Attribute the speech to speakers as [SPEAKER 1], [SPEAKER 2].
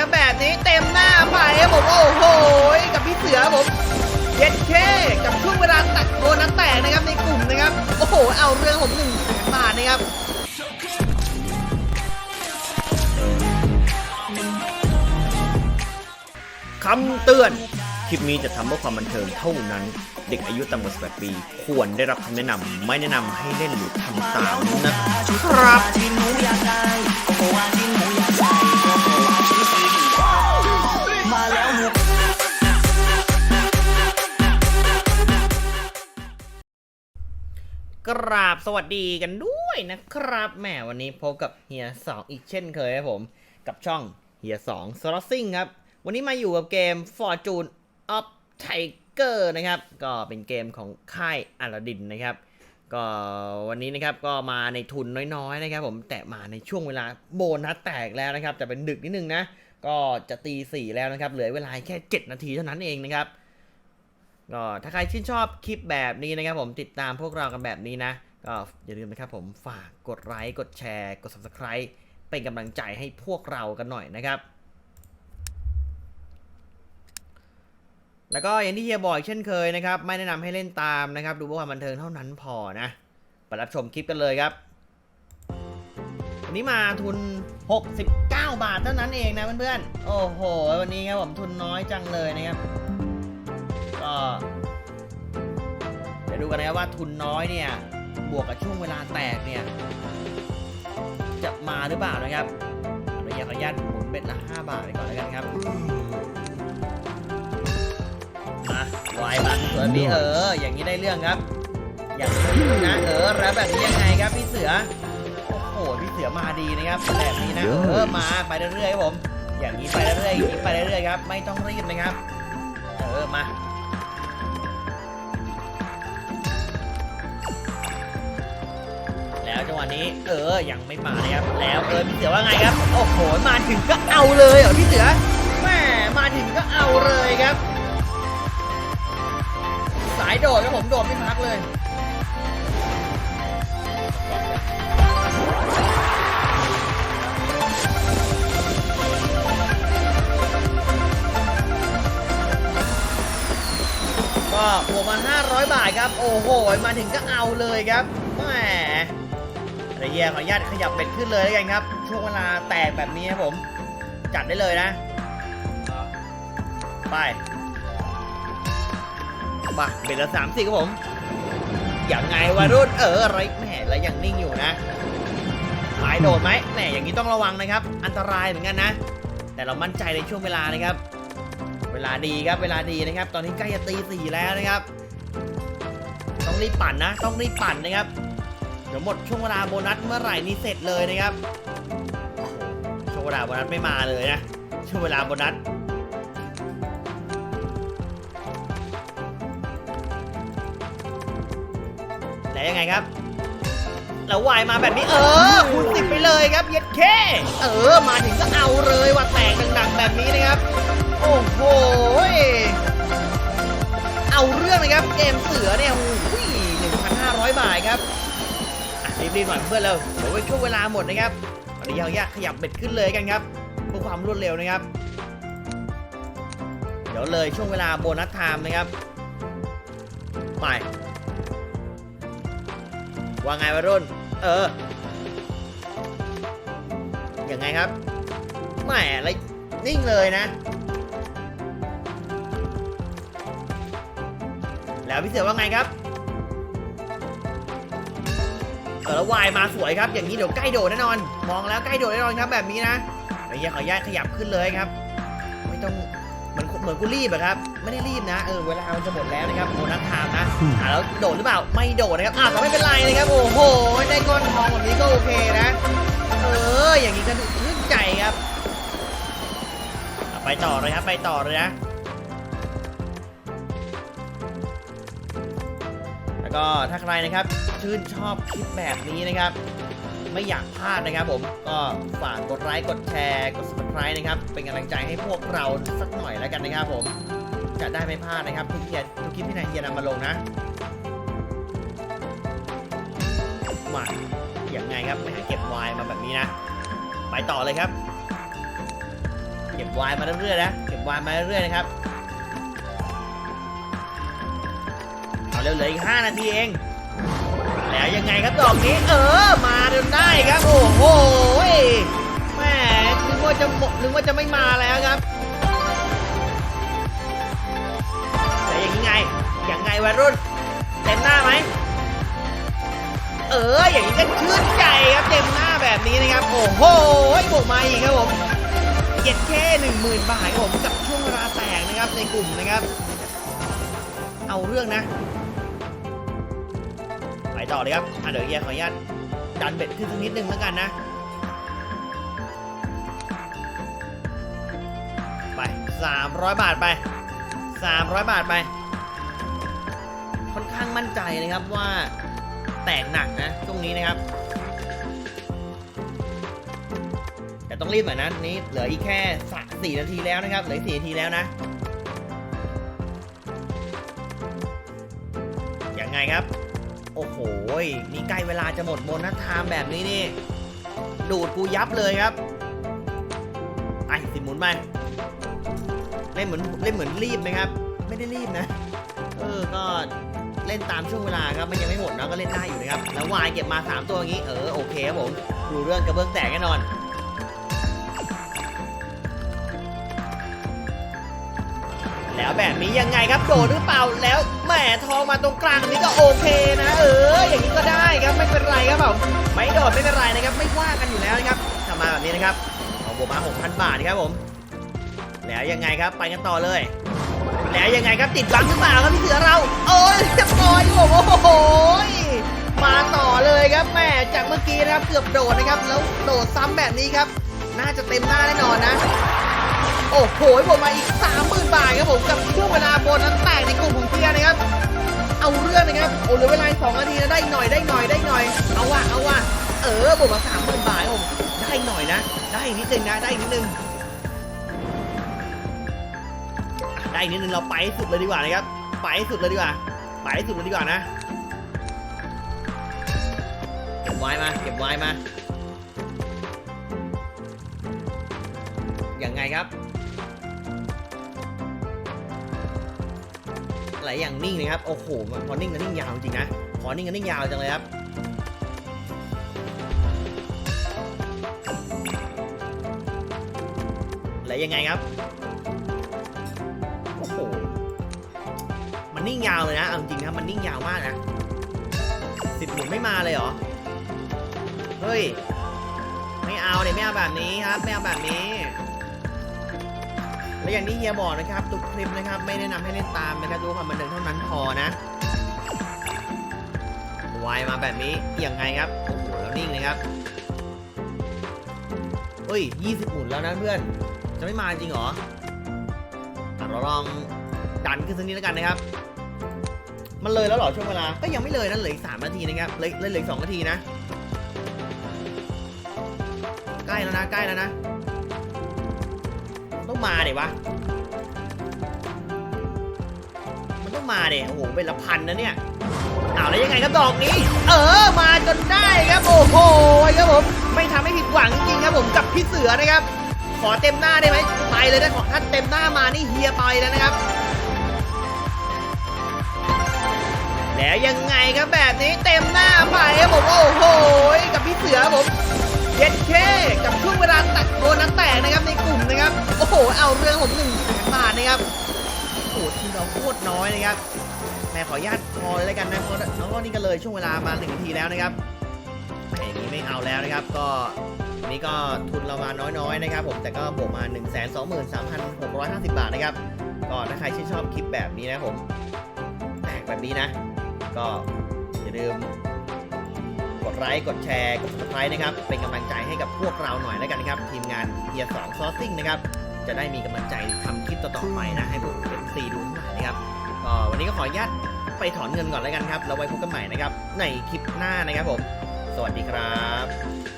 [SPEAKER 1] ครับแบบนี้เต็มหน้าไปครับผมโอ้โหกับพี่เสือครับผมเย็ดเคกับช่วงเวลาตัดโบนัสแตกนะครับในกลุ่มนะครับโอ้โหเอาเรื่องผมหนึ่งแสนบาทนะครับคำเตือน คลิปนี้จะทำเพื่อความบันเทิงเท่านั้น เด็กอายุต่ำกว่า18ปี ควรได้รับคำแนะนำไม่แนะนำให้เล่นหรือทำตามนะครับ
[SPEAKER 2] กรา
[SPEAKER 1] บสวัสดีกันด้วยนะครับแหมวันนี้พบกับเฮียสองอีกเช่นเคยครับผม กับช่องเฮียสองสล็อตซิงครับ วันนี้มาอยู่กับเกม Fortune of Tiger นะครับ ก็เป็นเกมของค่ายอลาดินนะครับ ก็วันนี้นะครับก็มาในทุนน้อยๆนะครับผมแต่มาในช่วงเวลาโบนัสแตกแล้วนะครับแต่เป็นดึกนิดนึงนะ ก็จะตีสี่แล้วนะครับเหลือเวลาแค่ 7 นาทีเท่านั้นเองนะครับ ก็ถ้าใครชื่นชอบคลิปแบบนี้นะครับผมติดตามพวกเรากันแบบนี้นะ ก็อย่าลืมนะครับผมฝากกดไลค์กดแชร์ กด subscribe เป็นกำลังใจให้พวกเรากันหน่อยนะครับ แล้วก็อย่างที่เฮียบอกเช่นเคยนะครับ ไม่แนะนำให้เล่นตามนะครับ ดูเพื่อความบันเทิงเท่านั้นพอนะไปรับชมคลิปกันเลยครับวันนี้มาทุน 69 บาทเท่านั้นเองนะเพื่อนๆ โอ้โห วันนี้ครับผมทุนน้อยจังเลยนะครับ ดูกันนะครับว่าทุนน้อยเนี่ย บวกกับช่วงเวลาแตกเนี่ย จะมาหรือเปล่านะครับเดี๋ยวขออนุญาตหมุนเบ็ดละ 5 บาทไปก่อนแล้วกันครับ มาวายมาสวยพี่เออ อย่างนี้ได้เรื่องครับ อย่างนี้นะเออแล้วแบบนี้ยังไงครับพี่เสือ โอ้โหพี่เสือมาดีนะครับแบบนี้นะ เออมาไปเรื่อยๆครับผม อย่างนี้ไปเรื่อยๆอย่างนี้ไปเรื่อยๆครับ ไม่ต้องรีบนะครับ เออมา แล้วจังหวะนี้ เออยังไม่มานะครับแล้วเออพี่เสือว่าไงครับโอ้โหมาถึงก็เอาเลยเหรอพี่เสือแม่มาถึงก็เอาเลยครับ สายโดดครับผมโดดไม่พักเลยก็บวกมา 500 บาทครับ โอ้โห มาถึงก็เอาเลยครับแหม ระเยียขออนุญาตขยับเป็ดขึ้นเลยแล้วกันครับ ช่วงเวลาแตกแบบนี้ครับผม จัดได้เลยนะ ไปมาเบ็ดละสามสี่ครับผม อย่างไงวะรุ่นเอออะไรแหมแล้วยังนิ่งอยู่นะหมายโดดไหมแหมอย่างนี้ต้องระวังนะครับ อันตรายเหมือนกันนะ แต่เรามั่นใจในช่วงเวลานะครับ เวลาดีครับ เวลาดีนะครับ ตอนนี้ใกล้จะตีสี่แล้วนะครับ ต้องรีบปั่นนะ ต้องรีบปั่นนะครับ เดี๋ยวหมดช่วงเวลาโบนัสเมื่อไหร่นี้เสร็จเลยนะครับช่วงเวลาโบนัสไม่มาเลยนะช่วงเวลาโบนัสแล้วยังไงครับแล้ววายมาแบบนี้เออคูณสิบไปเลยครับเย็ดเค เออมาถึงก็เอาเลยว่าแตกดังๆแบบนี้นะครับ โอ้โหเอาเรื่องนะครับเกมเสือเนี่ยโอ้ย1,500บาทครับ รีบๆหน่อยเพื่อนเราเดี๋ยวไว้ช่วงเวลาหมดนะครับตอนนี้ยากขยับเบ็ดขึ้นเลยกันครับเพื่อความรวดเร็วนะครับ เดี๋ยวเลยช่วงเวลาโบนัสไทม์นะครับไปว่าไงวะรุ่น เออยังไงครับแหมอะไรนิ่งเลยนะ แล้วพี่เสือว่าไงครับ อแล้ววายมาสวยครับ อย่างนี้เดี๋ยวใกล้โดดแน่นอน มองแล้วใกล้โดดแน่นอนครับแบบนี้นะไอ้เหี้ยขออนุญาขยับขึ้นเลยครับ ไม่ต้องเหมือนเหมือนกูรีบอะครับ ไม่ได้รีบนะเออเวลามันจะหมดแล้วนะครับโบนัสไทม์นะอ่าแล้วโดดหรือเปล่าไม่โดดนะครับอ่าแต่ไม่เป็นไรนะครับโอ้โหได้ก้อนทองแบบนี้ก็โอเคนะ เอออย่างนี้ก็ชื่นใจครับไปต่อเลยครับไปต่อเลยนะแล้วก็ถ้าใครนะครับ ชื่นชอบคลิปแบบนี้นะครับ ไม่อยากพลาดนะครับผมก็ฝากกดไลค์กดแชร์กด subscribe นะครับ เป็นกำลังใจให้พวกเราสักหน่อยแล้วกันนะครับผมจะได้ไม่พลาดนะครับทุกเียทุกคลิปที่นายเฮียนำมาลงนะมาอย่างไงครับไม่ให้เก็บไวน์มาแบบนี้นะ ไปต่อเลยครับ เก็บวายมาเรื่อยๆนะเก็บวายมาเรื่อยๆนะครับเอาเร็วเหลืออีก5นาทีเอง แล้วยังไงครับดอกนี้ เออ มาจนได้ครับ โอ้โหแหมนึกว่าจะหมดนึกว่าจะไม่มาแล้วครับแต่ยังไงยังไงวัยรุ่นเต็มหน้าไหมเออ อย่างนี้ก็ชื่นใจครับเต็มหน้าแบบนี้นะครับ โอ้โหบวกมาอีกครับผมเก็บแค่หนึ่งหมื่นบาทครับผมกับช่วงเวลาแตกนะครับในกลุ่มนะครับ เอาเรื่องนะ ไปต่อเลยครับ อะเดี๋ยวเฮียขออนุญาตดันเบ็ดขึ้นสักนิดนึงแล้วกันนะ ไป 300 บาทไป 300 บาทไป ค่อนข้างมั่นใจนะครับว่าแตกหนักนะช่วงนี้นะครับ แต่ต้องรีบหน่อยนะนี่เหลืออีกแค่สะสี่นาทีแล้วนะครับ เหลือสี่นาทีแล้วนะยังไงครับ อ้โหนี่ใกล้เวลาจะหมดมนนัทามแบบนี้นี่ ดูดกูยับเลยครับ ไอสิหมุนไปเล่นเหมือนเล่นเหมือนรีบไหมครับ ไม่ได้รีบนะ เออ ก็เล่นตามช่วงเวลาครับ มันยังไม่หมดนะก็เล่นได้อยู่นะครับ แล้ววายเก็บมา 3 ตัวอย่างนี้ เออ โอเคครับผม ดูเรื่องกระเบื้องแตกแน่นอน แล้วแบบนี้ยังไงครับโดดหรือเปล่าแล้วแหมทองมาตรงกลางนี้ก็โอเคนะ เออ อย่างนี้ก็ได้ครับไม่เป็นไรครับผมไม่โดดไม่เป็นไรนะครับ ไม่ว่ากันอยู่แล้วนะครับทำมาแบบนี้นะครับเอาบวกมา6,000 บาทครับผม แล้วยังไงครับไปกันต่อเลย แล้วยังไงครับติดบังหรือเปล่าครับพี่เสือเรา โอ้ยเรียบร้อยผมโอ้โหมาต่อเลยครับแม่จากเมื่อกี้นะครับเกือบโดดนะครับ แล้วโดดซ้ำแบบนี้ครับ น่าจะเต็มหน้าแน่นอนนะ โอ้โหผมมาอีก 30,000 บาทครับผมกับช่วงเวลาโบนัสแตกในกลุ่มของเทียนะครับ เอาเรื่องนะครับโอ้เหลือเวลาสองนาทีนะได้หน่อยได้หน่อยได้หน่อย เอาว่ะเอาว่ะเออผมมา30,000 บาทครับผมได้หน่อยนะ ได้อีกนิดนึงนะได้อีกนิดนึงอะได้อีกนิดนึงเราไปสุดเลยดีกว่านะครับ ไปสุดเลยดีกว่า ไปสุดเลยดีกว่านะ เก็บไว้มา เก็บไว้มา ย่างไงครับ ไหลอย่างนิ่งเลยครับ โอ้โหพอนิ่งกันนิ่งยาวจริงนะ พอนิ่งกันนิ่งยาวจังเลยครับไหลยังไงครับ โอ้โห มันนิ่งยาวเลยนะ เอาจริงนะครับ มันนิ่งยาวมากนะสิบหมุนไม่มาเลยเหรอ เฮ้ย ไม่เอาเดี๋ยวไม่เอาแบบนี้ครับ ไม่เอาแบบนี้ และอย่างที่เฮียบอกนะครับทุกคลิปนะครับไม่แนะนำให้เล่นตามนะครับดูความบันเทิงเท่านั้นพอนะวายมาแบบนี้ยังไงครับโอ้โหแล้วนิ่งเลยครับเฮ้ย20หมุนแล้วนะเพื่อน จะไม่มาจริงเหรอเราลองดันขึ้นสักนิดแล้วกันนะครับ มันเลยแล้วหรอช่วงเวลา ก็ยังไม่เลยนะเหลืออีกสามนาทีนะครับเลยเหลืออีกสองนาทีนะ ใกล้แล้วนะใกล้แล้วนะ ต้องมาเดี๋ยวะ มันต้องมาเดี๋ยโอ้โหเป็นละพันนะเนี่ยเอาแล้วยังไงครับดอกนี้ เออมาจนได้ครับโอ้โหครับผมไม่ทำให้ผิดหวังจริงครับผมกับพี่เสือนะครับ ขอเต็มหน้าได้ไหมไปเลยนะขอถ้านเต็มหน้ามานี่เฮียไปแล้วนะครับ แล้วยังไงครับแบบนี้เต็มหน้าไปครับผมโอ้โหกับพี่เสือครับผม เย็ดเคกับช่วงเวลาตัดโบนัสแตกนะครับในกลุ่มนะครับ โอ้โห เอาเรื่องผมหนึ่งแสนบาทนะครับ โอ้โหทีมเราโคตรน้อยนะครับแม่ขออนุญาตพอเลยแล้วกันนะเพราะน้องก็นี่ก็เลยช่วงเวลามาหนึ่งนาทีแล้วนะครับแหมอย่างนี้ไม่เอาแล้วนะครับ ก็นี่ก็ทุนเรามาน้อยๆนะครับ ผมแต่ก็บวกมา 1 2 3 6 5 0 บาทนะครับ ก็ถ้าใครชื่นชอบคลิปแบบนี้นะผมแตกแบบนี้นะ ก็อย่าลืม ไลค์ กดแชร์ กด subscribe นะครับ เป็นกำลังใจให้กับพวกเราหน่อยแล้วกันนะครับ ทีมงานเฮียสองซอสซิ่งนะครับ จะได้มีกำลังใจทำคลิปต่อๆไปนะ ให้พวกเป็นซีดูทั้งหลายนะครับก็วันนี้ก็ขออนุญาตไปถอนเงินก่อนแล้วกันครับแล้วไว้พบกันใหม่นะครับ ในคลิปหน้านะครับผม สวัสดีครับ